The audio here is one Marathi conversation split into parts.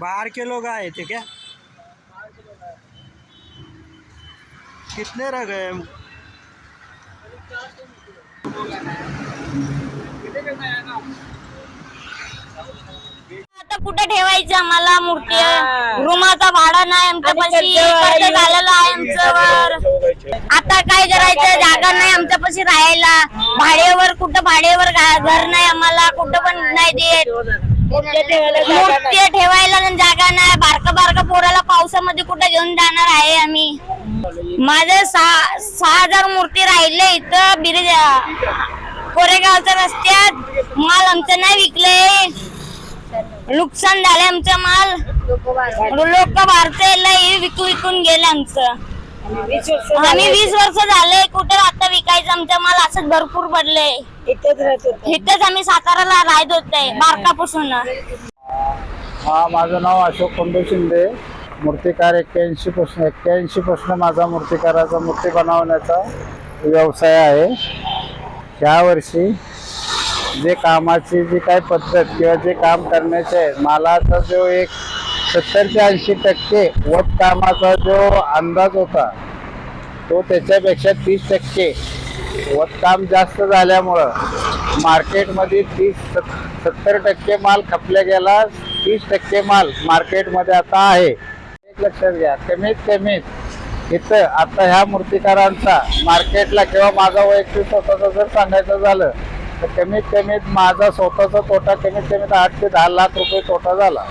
बाहर के लोग आए थे क्या? कितने रह गए आता कुठे ठेवायचं आम्हाला मूर्ती? रूमाचा भाडा नाही आमच्या झालेला आहे आमच्यावर. आता काय करायचं? जागा नाही आमच्या राहायला भाडेवर कुठं भाडेवर घर नाही आम्हाला कुठं पण नाही देत. मूर्ती ठेवायला जागा नाही. बारका बारका पोराला पावसामध्ये कुठं घेऊन जाणार आहे आम्ही? माझं सहा सहा हजार मूर्ती राहिले इथं बिरज कोरेगावच्या रस्त्यात. माल आमचं नाही विकले. नुकसान झालंय आमचं माल. लोक भारतीय विकून विकून गेले आमचं. आम्ही वीस वर्ष झाले. कुठे विकायचं आमचा माल असंच भरपूर पडले इथेच आम्ही साताराला राहत होते बारकापासून. हा माझं नाव अशोक खंडू शिंदे. मूर्तिकार एक्क्याऐंशी पासून एक्क्याऐंशी पासून माझा मूर्तिकाराचा मूर्ती बनवण्याचा व्यवसाय आहे. यावर्षी जे कामाची जी काय पद्धत किंवा जे काम करण्याचे आहे मालाचा जो एक सत्तर ते ऐंशी टक्के वत कामाचा जो अंदाज होता तो त्याच्यापेक्षा तीस टक्के. काम जास्त झाल्यामुळं मार्केटमध्ये तीस सत्तर टक्के माल खपल्या गेला तीस टक्के माल मार्केटमध्ये आता आहे. एक लक्षात घ्या कमीत कमीत इथं आता ह्या मूर्तिकारांचा मार्केटला किंवा माझा वैयक्तिक स्वतःचा जर सांगायचं झालं तर कमीत कमीत माझा स्वतःचा तोटा कमीत कमीत आठ ते दहा लाख रुपये तोटा झाला.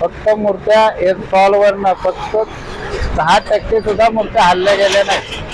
फक्त मूर्त्या इन्स्टॉलवरनं फक्त दहा टक्के सुद्धा मूर्त्या हल्ल्या गेल्या नाही